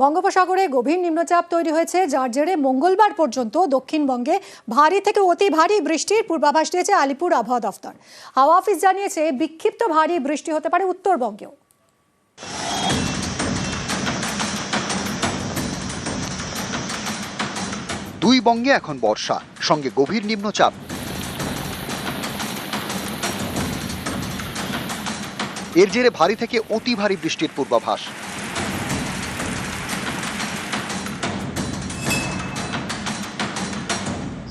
বঙ্গোপসাগরে গভীর নিম্নচাপ তৈরি হয়েছে, যার জেরে মঙ্গলবার পর্যন্ত দক্ষিণবঙ্গে ভারী থেকে অতি ভারী বৃষ্টির পূর্বাভাস দিয়েছে আলিপুর আবহাওয়া দফতর। হাওয়া অফিস জানিয়েছে, বিক্ষিপ্ত ভারী বৃষ্টি হতে পারে উত্তরবঙ্গেও। দুই বঙ্গে এখন বর্ষা, সঙ্গে গভীর নিম্নচাপ। এর জেরে ভারী থেকে অতি ভারী বৃষ্টির পূর্বাভাস।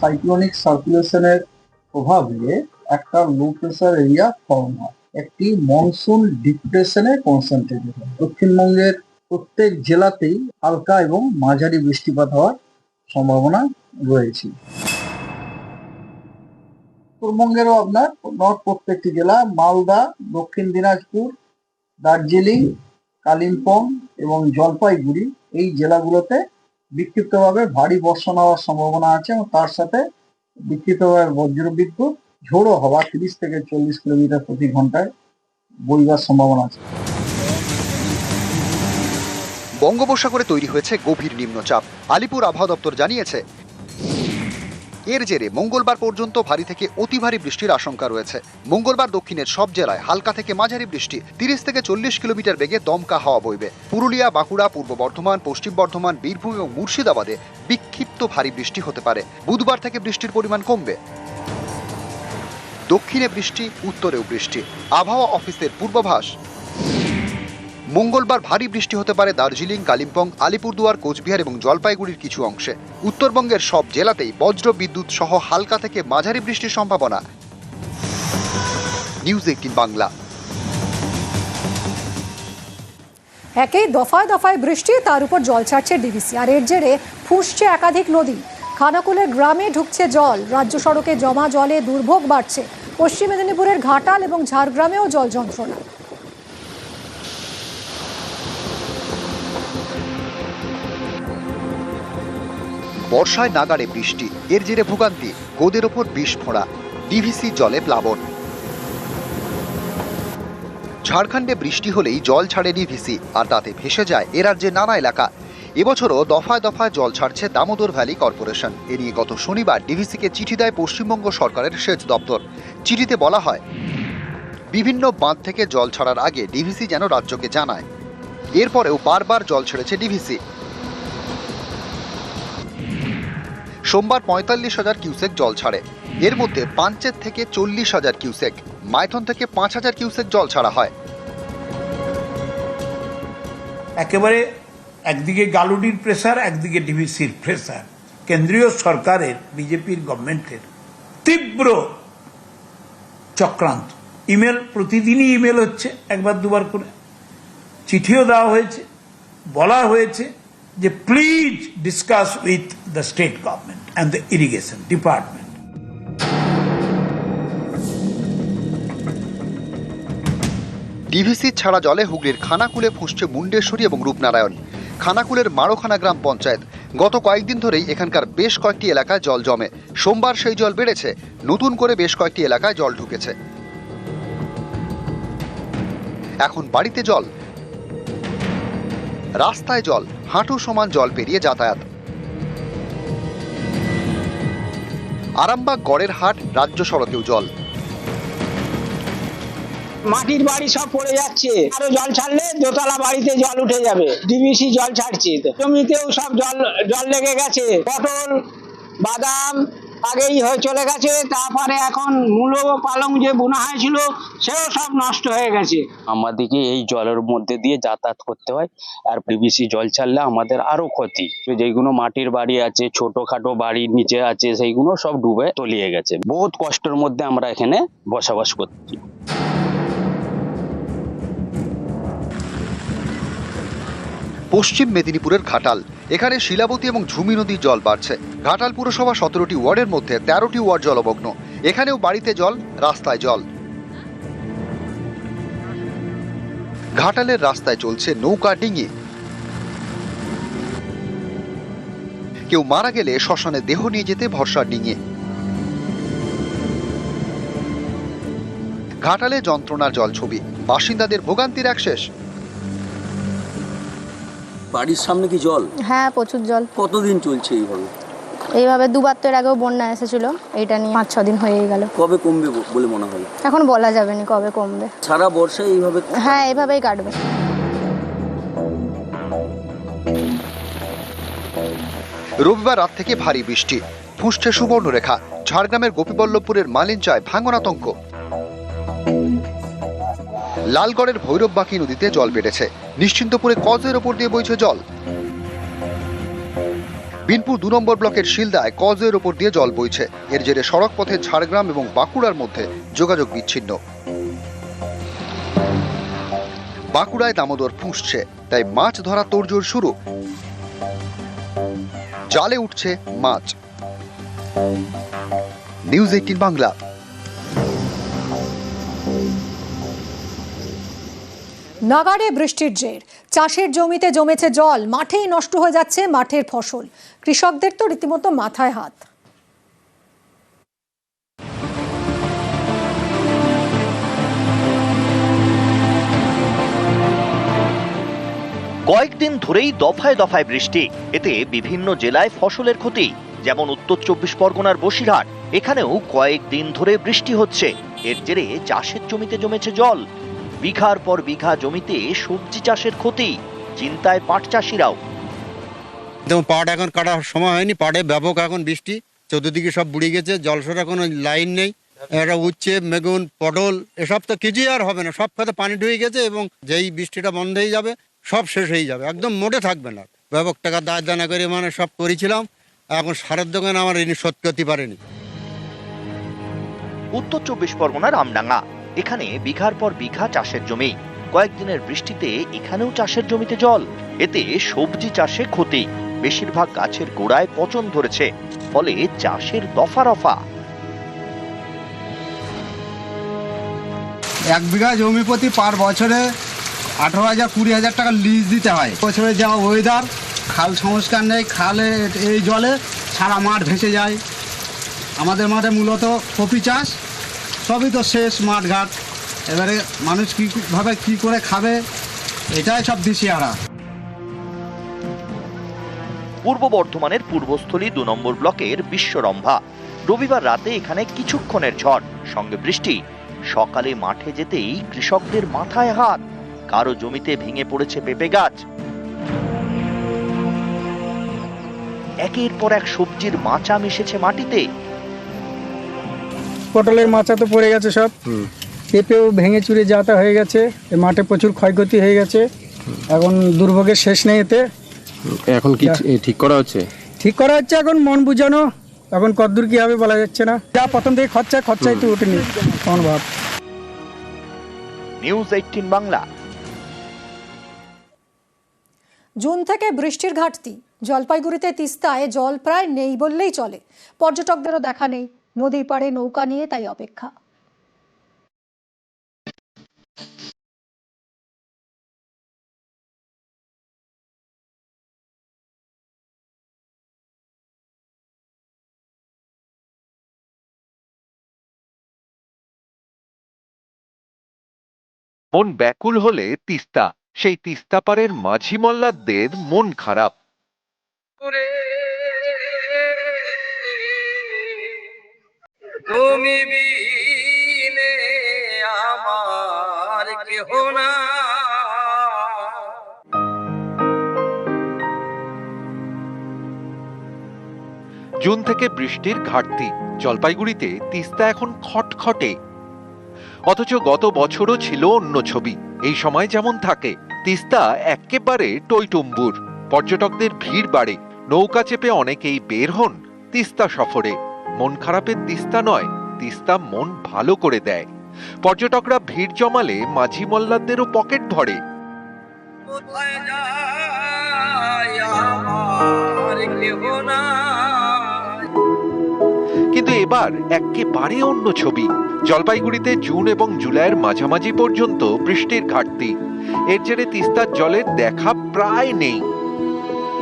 সাইক্লোনিক সার্কুলেশনের প্রভাবে একটা লো প্রেসার এরিয়া ফর্ম হয়। একটি মনসুন ডিপ্রেশনে কনসেন্ট্রেটেড হয় দক্ষিণবঙ্গের প্রত্যেক জেলাতেই হালকা এবং মাঝারি বৃষ্টিপাত হওয়ার সম্ভাবনা রয়েছে। উত্তরবঙ্গেরও আপনার নর্থ প্রত্যেকটি জেলা, মালদা, দক্ষিণ দিনাজপুর, দার্জিলিং, কালিম্পং এবং জলপাইগুড়ি এই জেলাগুলোতে বিক্ষিপ্তভাবে ভারী বর্ষণ হওয়ার সম্ভাবনা আছে এবং তার সাথে বিক্ষিপ্তভাবে বজ্রবিদ্যুৎ ঝোড়ো হওয়া তিরিশ থেকে চল্লিশ কিলোমিটার প্রতি ঘন্টায় বইবার সম্ভাবনা আছে। বঙ্গোপসাগরে তৈরি হয়েছে গভীর নিম্নচাপ। আলিপুর আবহাওয়া দপ্তর জানিয়েছে এর জেরে মঙ্গলবার পর্যন্ত ভারী থেকে অতি ভারী বৃষ্টির আশঙ্কা রয়েছে। মঙ্গলবার দক্ষিণের সব জেলায় হালকা থেকে মাঝারি বৃষ্টি, তিরিশ থেকে চল্লিশ কিলোমিটার বেগে দমকা হাওয়া বইবে। পুরুলিয়া, বাঁকুড়া, পূর্ব বর্ধমান, পশ্চিম বর্ধমান, বীরভূম এবং মুর্শিদাবাদে বিক্ষিপ্ত ভারী বৃষ্টি হতে পারে। বুধবার থেকে বৃষ্টির পরিমাণ কমবে। দক্ষিণে বৃষ্টি, উত্তরেও বৃষ্টি। আবহাওয়া অফিসের পূর্বাভাস মঙ্গলবার ভারী বৃষ্টি হতে পারে দার্জিলিং, কালিম্পং, আলিপুরদুয়ার, কোচবিহার এবং জলপাইগুড়ির কিছু অংশে। উত্তরবঙ্গের সব জেলাতেই বজ্র বিদ্যুৎ সহ হালকা থেকে মাঝারি বৃষ্টির সম্ভাবনা। News eighteen Bangla. একেই দফায় দফায় বৃষ্টি, তার উপর জল ছাড়ছে ডিবিসি। আর এর জেরে ফুসছে একাধিক নদী। খানাকুলের গ্রামে ঢুকছে জল। রাজ্য সড়কে জমা জলে দুর্ভোগ বাড়ছে। পশ্চিম মেদিনীপুরের ঘাটাল এবং ঝাড়গ্রামেও জল যন্ত্রণা। বর্ষায় নাগাড়ে বৃষ্টি, এর জেরে ভোগান্তি, গোদের ওপর বিষ ফোঁড়া ডিভিসি জলে প্লাবন। ঝাড়খণ্ডে বৃষ্টি হলেই জল ছাড়ে ডিভিসি, আর তাতে ভেসে যায় এ রাজ্যের নানা এলাকা। এবছরও দফায় দফায় জল ছাড়ছে দামোদর ভ্যালি কর্পোরেশন। এ নিয়ে গত শনিবার ডিভিসিকে চিঠি দেয় পশ্চিমবঙ্গ সরকারের সেচ দপ্তর। চিঠিতে বলা হয়, বিভিন্ন বাঁধ থেকে জল ছাড়ার আগে ডিভিসি যেন রাজ্যকে জানায়। এরপরেও বারবার জল ছেড়েছে ডিভিসি। সোমবার পঁয়তাল্লিশ হাজার কিউসেক জল ছাড়ে। এর মধ্যে পাঞ্চের থেকে চল্লিশ হাজার কিউসেক, মাইথন থেকে পাঁচ হাজার কিউসেক জল ছাড়া হয়। একেবারে একদিকে গালুডির প্রেসার একদিকে ডিভিসির প্রেসার কেন্দ্রীয় সরকারের, বিজেপির গভর্নমেন্টের তীব্র চক্রান্ত। ইমেল, প্রতিদিনই ইমেল হচ্ছে, একবার দুবার করে। চিঠিও দেওয়া হয়েছে, বলা হয়েছে। যে please discuss with the state government and the irrigation department DVC ছাড়া জলে হুগলির খানাকুলে ফুসছে মুন্ডেশ্বরী এবং রূপনারায়ণ। খানাকুলের মারোখানা গ্রাম পঞ্চায়েত। গত কয়েকদিন ধরেই এখানকার বেশ কয়েকটি এলাকায় জল জমে। সোমবার সেই জল বেড়েছে। নতুন করে বেশ কয়েকটি এলাকায় জল ঢুকেছে। এখন বাড়িতে জল। রাস্তায় জল, হাঁটু সমান জল পেরিয়ে যাতায়াত। আরামবাগ গড়ের হাট, রাজ্য সড়কেও জল। মাটির বাড়ি সব পড়ে যাচ্ছে। আরও জল ছাড়লে দোতলা বাড়িতে জল উঠে যাবে। ডিবিসি জল ছাড়ছে। জমিতেও সব জল জল লেগে গেছে। পটল, বাদাম আগেই হয়ে চলে গেছে, তারপরে এখন মূলো পালং যে বোনা হয়েছিল, সেও সব নষ্ট হয়ে গেছে। আমাদেরকে এই জলের মধ্যে দিয়ে যাতায়াত করতে হয়, আর পিভিসি জল ছাড়লে আমাদের আরও ক্ষতি। যেগুলো মাটির বাড়ি আছে, ছোটখাটো বাড়ির নিচে আছে, সেইগুলো সব ডুবে তলিয়ে গেছে। বহুত কষ্টের মধ্যে আমরা এখানে বসবাস করছি। পশ্চিম মেদিনীপুরের ঘাটাল। এখানে শিলাবতী এবং ঝুমি নদীর জল বাড়ছে। ঘাটাল পুরসভা সতেরোটি ওয়ার্ডের মধ্যে তেরোটি ওয়ার্ড জলমগ্ন। এখানেও বাড়িতে জল, রাস্তায় জল। ঘাটালের রাস্তায় চলছে নৌকা ডিঙি। কেউ মারা গেলে শ্মশানে দেহ নিয়ে যেতে ভরসা ডিঙে। ঘাটালে যন্ত্রণার জল ছবি। বাসিন্দাদের ভোগান্তির এক শেষ। বাড়ির সামনে কি জল? হ্যাঁ প্রচুর জল। কতদিন চলছে এইভাবে? এইভাবে দুবার তো এর আগেও বন্যা এসেছিল এটা নিয়ে পাঁচ ছ দিন হয়েই গেল। কবে কমবে বলে মনে হয়? এখন বলা যাবে না কবে কমবে। সারা বর্ষায় এইভাবে হ্যাঁ এইভাবেই কাটবে। রবিবার রাত থেকে ভারী বৃষ্টি। ফুঁসছে সুবর্ণরেখা। ঝাড়গ্রামের গোপীবল্লভপুরের মালিঞ্চায় ভাঙনাতঙ্ক লালগড়ের ভৈরব ভৈরববাকি নদীতে জল বেড়েছে। নিশ্চিন্তপুরে কজের ওপর দিয়ে বইছে জল? বিনপুর দু নম্বর ব্লকের শিলদায় কজের ওপর দিয়ে জল বইছে। এর জেরে সড়ক পথে ঝাড়গ্রাম এবং বাঁকুড়ার মধ্যে যোগাযোগ বিচ্ছিন্ন। বাঁকুড়ায় দামোদর ফুঁসছে, তাই মাছ ধরা তোড়জোড় শুরু। জালে উঠছে মাছ। News eighteen Bangla. নাগাড়ে বৃষ্টির জের। চাষের জমিতে জমেছে জল, মাঠেই নষ্ট হয়ে যাচ্ছে মাঠের ফসল। কৃষকদের তো রীতিমতো মাথায় হাত। কয়েকদিন ধরেই দফায় দফায় বৃষ্টি। এতে বিভিন্ন জেলায় ফসলের ক্ষতি, যেমন উত্তর চব্বিশ পরগনার বসিরহাট। এখানেও কয়েকদিন ধরে বৃষ্টি হচ্ছে। এর জেরে চাষের জমিতে জমেছে জল। বিঘার পর বিঘা জমিতে সবজি চাষের ক্ষতি চিন্তায় পাট চাষিরাও। যেমন পাট এখন কাটার সময় হয়নি পাটে ব্যাপক এখন বৃষ্টি চতুর্দিকে সব বুড়ে গেছে জলসরা কোনো লাইন নেই এটা উচ্ছে বেগুন পটল এসব তো কিছুই আর হবে না সব খাতে পানি ঢুকে গেছে এবং যেই বৃষ্টিটা বন্ধ হয়ে যাবে সব শেষ হয়ে যাবে একদম মোটে থাকবে না। ব্যাপক টাকা দায় দানা করে মানে সব করেছিলাম এখন সারের দোকানে আমার ঋণ শোধ করতে পারেনি। উত্তর চব্বিশ পরগনার আমডাঙ্গা। এখানে বিঘার পর বিঘা চাষের জমি। কয়েকদিনের বৃষ্টিতে এখানেও চাষের জমিতে জল। এতে সবজি চাষে ক্ষতি। বেশিরভাগ গাছের গোড়ায় পচন ধরেছে। ফলে চাষের দফা রফা। এক বিঘা জমি প্রতি পার বছরে আঠারো হাজার কুড়ি হাজার টাকা লিজ দিতে হয়। বছরে যা ওয়েদার খাল সংস্কার নেই, খালে এই জলে সারা মাঠ ভেসে যায়। আমাদের মাঠে মূলত কপি চাষ। সবই তো শেষ, মাঠঘাট। এবারে মানুষ কীভাবে কী করে খাবে, এটাই সব দিশিয়ারা পূর্ব বর্ধমানের পূর্বস্থলী দু নম্বর ব্লকের বিশ্বরম্ভা। রবিবার রাতে এখানে কিছুক্ষণের ঝড়, সঙ্গে বৃষ্টি। সকালে মাঠে যেতেই কৃষকদের মাথায় হাত। কারও জমিতে ভেঙে পড়েছে পেঁপে গাছ। একের পর এক সবজির মাচা মিশেছে মাটিতে। পটলের মাচা তো পড়ে গেছে সব। পেঁপেও ভেঙে চুরে যাতা হয়ে গেছে। এ মাঠে প্রচুর ক্ষয়ক্ষতি হয়ে গেছে। এখন দুর্ভোগের শেষ নেই এতে। এখন কি ঠিক করা হচ্ছে? ঠিক করা হচ্ছে এখন মন বুঝানো। এখন কতদূর কি হবে বলা যাচ্ছে না। যা প্রথম থেকে খরচা খরচাই তো ওঠেনি কোন ভাব। News eighteen Bangla. জুন থেকে বৃষ্টির ঘাটতি। জলপাইগুড়িতে তিস্তায় জল প্রায় নেই বললেই চলে। পর্যটকদেরও দেখা নেই। নদীর পাড়ে নৌকা নিয়ে তাই অপেক্ষা। মন ব্যাকুল হলে তিস্তা। সেই তিস্তা পারের মাঝি মল্লাদের মন খারাপ। তুমি বিনে আমার কেহ না। জুন থেকে বৃষ্টির ঘাটতি। জলপাইগুড়িতে তিস্তা এখন খটখটে। অথচ গত বছরও ছিল অন্য ছবি। এই সময় যেমন থাকে, তিস্তা একেবারে টইটুম্বুর। পর্যটকদের ভিড় বাড়ে। নৌকা চেপে অনেকেই বের হন তিস্তা সফরে। মন খারাপের তিস্তা নয় তিস্তা মন ভালো করে দেয়। পর্যটকরা ভিড় জমালে মাঝি মল্লাদেরও পকেট ভরে। কিন্তু এবার একেবারে অন্য ছবি। জলপাইগুড়িতে জুন এবং জুলাইয়ের মাঝামাঝি পর্যন্ত বৃষ্টির ঘাটতি। এর জেরে তিস্তার জলের দেখা প্রায় নেই।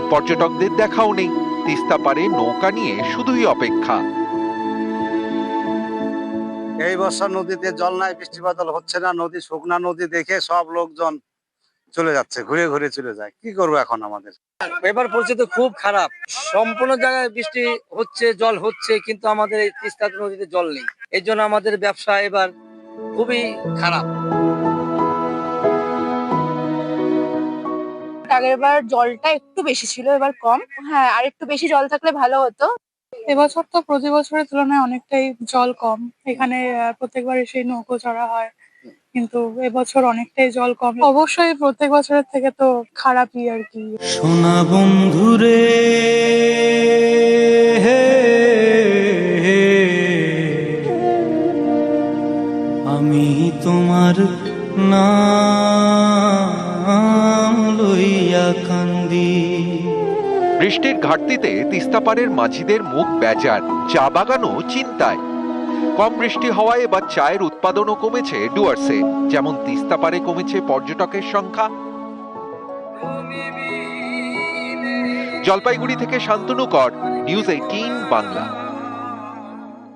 পর্যটকদের দেখাও নেই। তিস্তা পারে নৌকা নিয়ে শুধুই অপেক্ষা। এই বছর নদীতে জল নাই বৃষ্টি বাদল হচ্ছে না নদী শুকনা নদী দেখে সব লোকজন চলে যাচ্ছে ঘুরে ঘুরে চলে যায়। কি করব এখন আমাদের? এবার পরিস্থিতি খুব খারাপ। সম্পূর্ণ জায়গায় বৃষ্টি হচ্ছে জল হচ্ছে কিন্তু আমাদের এই তিস্তা নদীতে জল নেই। এই জন্য আমাদের ব্যবসা এবার খুবই খারাপ। আগের বার জলটা একটু বেশি ছিল এবার কম। হ্যাঁ আর একটু বেশি জল থাকলে ভালো হতো। এবছর তো প্রতি বছরের তুলনায় অনেকটাই জল কম। এখানে প্রত্যেকবার এসে নৌকো চড়া হয়, কিন্তু এবছর অনেকটাই জল কম। অবশ্যই প্রত্যেক বছরের থেকে তো খারাপই আর কি। সোনা বন্ধুরে আমি তোমার নাম। বৃষ্টির ঘাটতিতে তিস্তাপাড়ের মাঝিদের মুখ বেজার, চা বাগানও চিন্তায়। কম বৃষ্টি হওয়ায় বা চায়ের উৎপাদনও কমেছে ডুয়ার্সে, যেমন তিস্তাপাড়ে কমেছে পর্যটকের সংখ্যা। জলপাইগুড়ি থেকে শান্তনু কর, নিউজ এইটিন বাংলা।